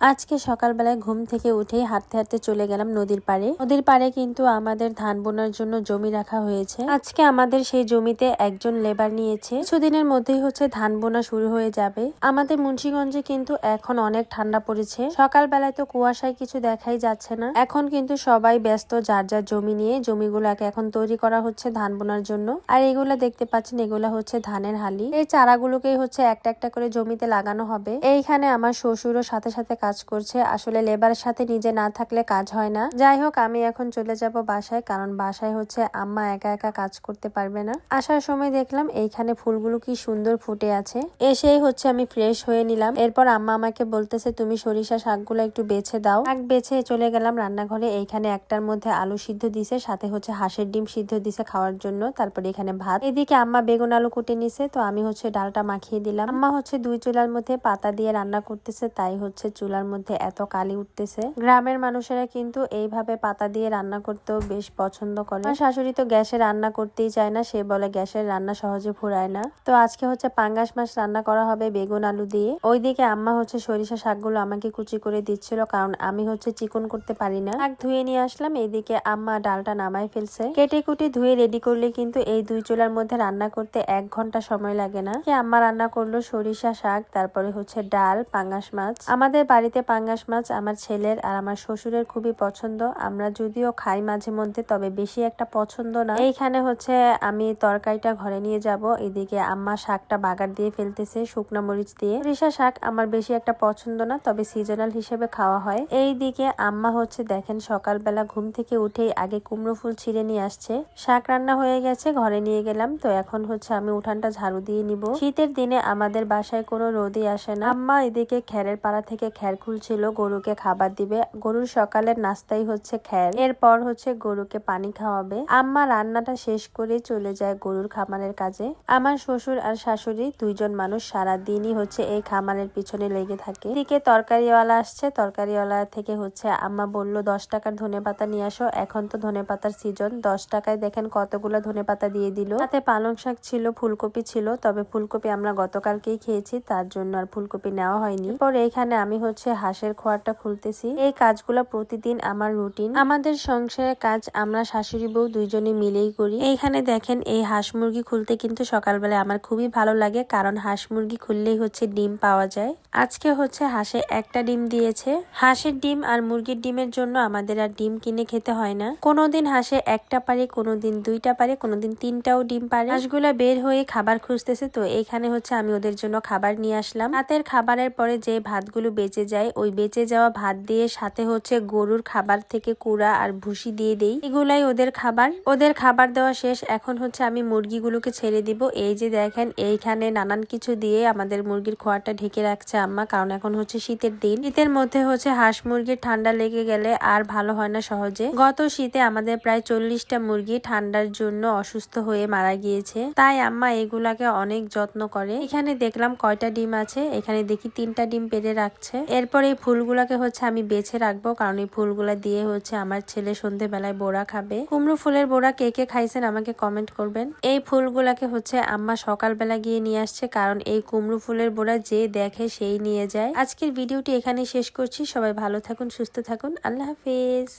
আজকে সকালবেলায় ঘুম থেকে উঠেই হাঁটতে হাঁটতে চলে গেলাম নদীর পাড়ে। নদীর পাড়ে কিন্তু আমাদের ধান বোনার জন্য জমি রাখা হয়েছে। আজকে আমাদের সেই জমিতে একজন লেবার নিয়েছে। কিছুদিনের মধ্যেই হচ্ছে ধান বোনা শুরু হয়ে যাবে। আমাদের মুন্সীগঞ্জে কিন্তু এখন অনেক ঠান্ডা পড়েছে। সকালবেলায় তো কুয়াশায় কিছু দেখাই যাচ্ছে না। এখন কিন্তু সবাই ব্যস্ত যার যার জমি নিয়ে। জমিগুলোকে এখন তৈরি করা হচ্ছে ধান বোনার জন্য। আর এগুলা দেখতে পাচ্ছেন, এগুলা হচ্ছে ধানের হালি। এই চারাগুলোকেই হচ্ছে একটা একটা করে জমিতে লাগানো হবে। এইখানে আমার শ্বশুরও সাথে সাথে কাজ করছে। আসলে লেবারের সাথে নিজে না থাকলে কাজ হয় না। যাই হোক, আমি এখন চলে যাব বাসায়, কারণ বাসায় হচ্ছে আম্মা একা একা কাজ করতে পারবে না। আসার সময় দেখলাম এইখানে ফুলগুলো কি সুন্দর ফুটে আছে। এসেই হচ্ছে আমি ফ্রেশ হয়ে নিলাম। এরপর আম্মা আমাকে বলতেছে, তুমি সরিষা শাকগুলো একটু বেছে দাও। শাক বেছে চলে গেলাম রান্নাঘরে। এইখানে একটার মধ্যে আলু সিদ্ধ দিছে, সাথে হচ্ছে হাঁসের ডিম সিদ্ধ দিছে খাওয়ার জন্য। তারপরে এখানে ভাত। এদিকে আম্মা বেগুন আলু কুটে নিছে, তো আমি হচ্ছে ডালটা মাখিয়ে দিলাম। আম্মা হচ্ছে দুই চুলার মধ্যে পাতা দিয়ে রান্না করতেছে, তাই হচ্ছে চুলার মধ্যে এত কালি উঠতেছে। গ্রামের মানুষেরা কিন্তু এইভাবে পাতা দিয়ে রান্না করতেও বেশ পছন্দ করে। আমার শাশুড়ি তো গ্যাসে রান্না করতেই চায় না, সে বলে গ্যাসের রান্না সহজে ফুরায় না। তো আজকে হচ্ছে পাঙ্গাস মাছ রান্না করা হবে বেগুন আলু দিয়ে। ওইদিকে আম্মা হচ্ছে সরিষা শাকগুলো আমাকে কুচি করে দিচ্ছিল, কারণ আমি হচ্ছে চিকন করতে পারি না। শাক ধুয়ে নিয়ে আসলাম এইদিকে আম্মা ডালটা নামাই ফেলছে। কেটে কুটি ধুয়ে রেডি করলে কিন্তু এই দুই চুলার মধ্যে রান্না করতে এক ঘণ্টা সময় লাগে না। আম্মা রান্না করল সরিষা শাক, তারপরে হচ্ছে ডাল, পাঙ্গাস মাছ। আমাদের বাড়িতে পাঙ্গাস মাছ আমার ছেলের আর আমার শ্বশুরের খুবই পছন্দ। আমরা যদিও খাই মাঝে মধ্যে, তবে বেশি একটা পছন্দ না। এইখানে হচ্ছে আমি তরকারিটা ঘরে নিয়ে যাব। এদিকে আম্মা শাকটা বাগার দিয়ে ফেলতেছে শুকনো মরিচ দিয়ে। সরিষা শাক আমার বেশি একটা পছন্দ না, তবে সিজনাল হিসেবে খাওয়া হয়। এই দিকে আম্মা হচ্ছে, দেখেন সকালবেলা ঘুম থেকে উঠেই আগে কুমড়ো ফুল ছিঁড়ে নিয়ে আসছে। শাক রান্না হয়ে গেছে, ঘরে নিয়ে গেলাম। তো এখন হচ্ছে আমি উঠানটা ঝাড়ু দিয়ে নিব। শীতের দিনে আমাদের বাসায় কোনো রোদই আসে না। আম্মা এদিকে খ্যারের পাড়া থেকে খ্যার খুলছিল, গরুকে খাবার দিবে। গরুর সকালের নাস্তাই হচ্ছে খ্যার এরপর হচ্ছে গরুকে পানি খাওয়াবে। আম্মা রান্নাটা শেষ করে চলে যায় গরুর খামারের কাজে। আমার শ্বশুর আর শাশুড়ি দুইজন মানুষ সারা দিনই হচ্ছে এই খামারের পিছনে লেগে থাকে। এদিকে তরকারিওয়ালা আসছে। তরকারিওয়ালা থেকে হচ্ছে আম্মা বলল, দশ টাকার ধনে পাতা নিয়ে আসো। এখন তো ধনে পাতার সিজন দশ টাকায় দেখেন কতগুলো ধনে পাতা দিয়ে দিল। তাতে পালং শাক ছিল, ফুলকপি ছিল, তবে ফুলকপি আমরা গতকালকেই খেয়েছি, তার জন্য আর ফুলকপি নেওয়া হয়নি। পরে এখানে আমি হচ্ছে হাঁসের খোয়ারটা খুলতেছি। এই কাজগুলো প্রতিদিন আমার রুটিন। আমাদের সংসারের কাজ আমরা শাশুড়ি বউ দুইজনে মিলেই করি। এইখানে দেখেন, এই হাঁস মুরগি খুলতে কিন্তু সকালবেলা আমার খুবই ভালো লাগে, কারণ হাঁস মুরগি খুললেই হচ্ছে ডিম পাওয়া যায়। আজকে হচ্ছে হাঁসে একটা ডিম দিয়েছে। হাঁসের ডিম আর মুরগির ডিমের জন্য আমাদের আর ডিম কিনে খেতে হয় না। কোনোদিন হাঁসে একটা পারে, কোনোদিন দুইটা পারে, কোনোদিন তিনটাও ডিম পারে। হাঁসগুলা বের হয়ে খাবার খুঁজতেছে, তো এইখানে হচ্ছে আমি ওদের জন্য খাবার নিয়ে আসলাম। রাতের খাবারের পরে যে ভাতগুলো বেঁচে যায় ওই বেঁচে যাওয়া ভাত দিয়ে সাথে হচ্ছে গরুর খাবার থেকে কুড়া আর ভুসি দিয়ে দেই। এগুলাই ওদের খাবার। ওদের খাবার দেওয়া শেষ। এখন হচ্ছে আমি মুরগিগুলোকে ছেড়ে দিব। এই যে দেখেন, এইখানে নানান কিছু দিয়ে আমাদের মুরগির খোয়াটা ঢেকে রাখছে আম্মা। কারণ এখন হচ্ছে শীতের দিন। শীতের মধ্যে হচ্ছে হাঁস মুরগির ঠান্ডা লেগে গেলে আর ভালো হয় না সহজে। গত শীতে আমাদের প্রায় চল্লিশটা মুরগি ঠান্ডার জন্য অসুস্থ হয়ে মারা গিয়েছে। তাই আম্মা এগুলাকে অনেক যত্ন করে। এখানে দেখলাম কয়টা ডিম আছে। এখানে দেখি তিনটা ডিম পেরে রাখছে। এরপর এই ফুলগুলাকে হচ্ছে আমি বেছে রাখব, কারণ এই ফুলগুলা দিয়ে হচ্ছে আমার ছেলে সন্ধেবেলায় বোড়া খাবে। কুমড়ো ফুলের বোড়া কে কে খাইছেন আমাকে কমেন্ট করবেন। এই ফুলগুলাকে হচ্ছে আম্মা সকালবেলা গিয়ে নিয়ে আসছে, কারণ এই কুমড়ো ফুলের বোড়া যে দেখে সেই নিয়ে যায়। আজকের ভিডিওটি এখানে শেষ করছি। সবাই ভালো থাকুন, সুস্থ থাকুন। আল্লাহ হাফিজ।